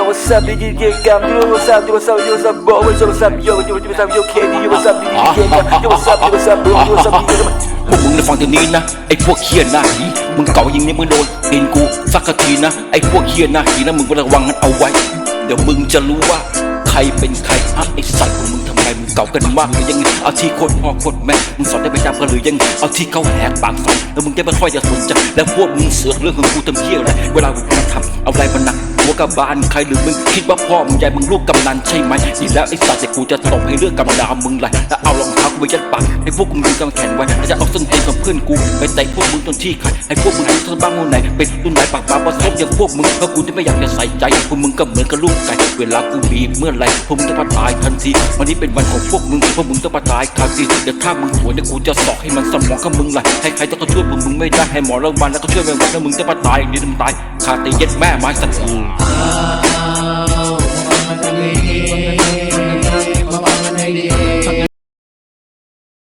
yo what's up DJ Gam yo what's up yo what's up yo what's up bro what's up yo yo what's up yo KD yo what's up DJ Gam yo what's up yo what's up bro yo what's up yo พวกมึงได้ฟังเดี๋ยวนี้นะไอ้พวกเฮียหน้าหีมึงเก่ายิงนี่มึงโดนเห็นกูสักทีนะไอ้พวกเฮียหน้าหีนะมึงก็ระวังมันเอาไว้ เดี๋ยวมึงจะรู้ว่าใครเป็นใครอะไอ้สัตว์พวกมึงทำไมมึงเก่ากันมากหรือยังไงเอาที่โคตรพ่อโคตรแม่มึงสอนได้ไปจำกันหรือยังไงเอาที่เขาแหกปากสอนแล้วมึงจะไม่ค่อยจะสนใจแล้วพวกมึงเสือกเรื่องของกูทำเฮียอะไรเวลากูมาทำ อาอะไรมาหนักหัวกับบ้านใครหรือมึงคิดว่าพ่อมึงใหญ่มึงลูกกำนันใช่ไหมดีแล้วไอ้สัตว์แต่กูจะตบให้เรื่องกำดามึงเลยแล้วเอารองเท้ากูไปยัดปากให้พวกมึงดึงกำแขนไว้แล้วจะเอาส้นตีนของเพื่อนกูไปเตะพวกมึงจนที่ขาดให้พวกมึงรู้ทั้งบ้างว่าไหนเป็นรุ่นไหนปากมาประสบอย่างพวกมึงเพราะกูที่ไม่อยากจะใส่ใจพวกมึงก็เหมือนกับลูกไก่เวลากูบีบเมื่อไหรพวกมึงจะตายทันทีวันนี้เป็นวันของพวกมึงพวกมึงจะมาตายคาทีเดี๋ยวถ้ามึงสวยเดี๋ยวกูจะสอกให้มันสมองกับมึงไหลให้ใครต้องก็ช่วยพวกมึงไม่ได้ให้หมอรางวัลแล้วก็ช่วยไม่ไหวแล้วมึงจะมาตายอย่างนี้มึงตาย คาตีเย็ดแม่ไม้สักกู